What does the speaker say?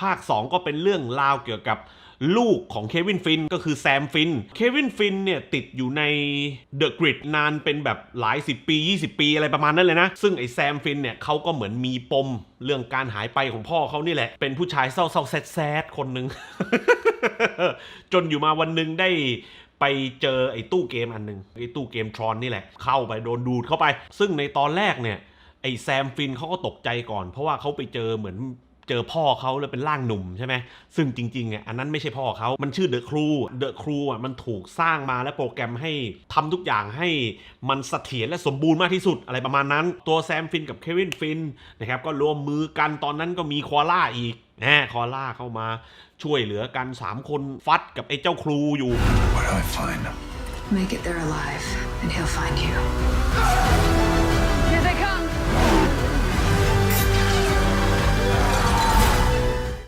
ภาค 2 ก็เป็นเรื่องราวเกี่ยวกับลูกของเควินฟินก็คือแซมฟิน เควินฟินเนี่ยติดอยู่ในเดอะกริดนานเป็นแบบหลาย 10 ปี 20 ปีอะไรประมาณนั้นเลยนะ ซึ่งไอ้แซมฟินเนี่ยเขาก็เหมือนมีปมเรื่องการหายไปของพ่อเขานี่แหละ เป็นผู้ชายเศร้าๆแซดๆคนหนึ่ง จนอยู่มาวันหนึ่งได้ไปเจอไอ้ตู้เกมอันหนึ่งไอ้ตู้เกมทรอนนี่แหละ เข้าไปโดนดูดเข้าไป ซึ่งในตอนแรกเนี่ยไอ้แซมฟินเขาก็ตกใจก่อน เพราะว่าเขาไปเจอเหมือน เจอพ่อเขาแล้วเป็นร่างหนุ่มใช่ไหมซึ่งจริงๆอะอันนั้นไม่ใช่พ่อเขามันชื่อเดอะครูเดอะครูอะมันถูกสร้างมาและโปรแกรมให้ทำทุกอย่างให้มันเสถียรและสมบูรณ์มากที่สุดอะไรประมาณนั้น ตัวแซมฟินกับเควินฟินนะครับก็รวมมือกันตอนนั้นก็มีคอล่าอีกแหมคอล่าเข้ามาช่วยเหลือกัน 3 คนฟัดกับไอ้เจ้าครูอยู่ Where do I find him? Make it there alive, and he'll find you.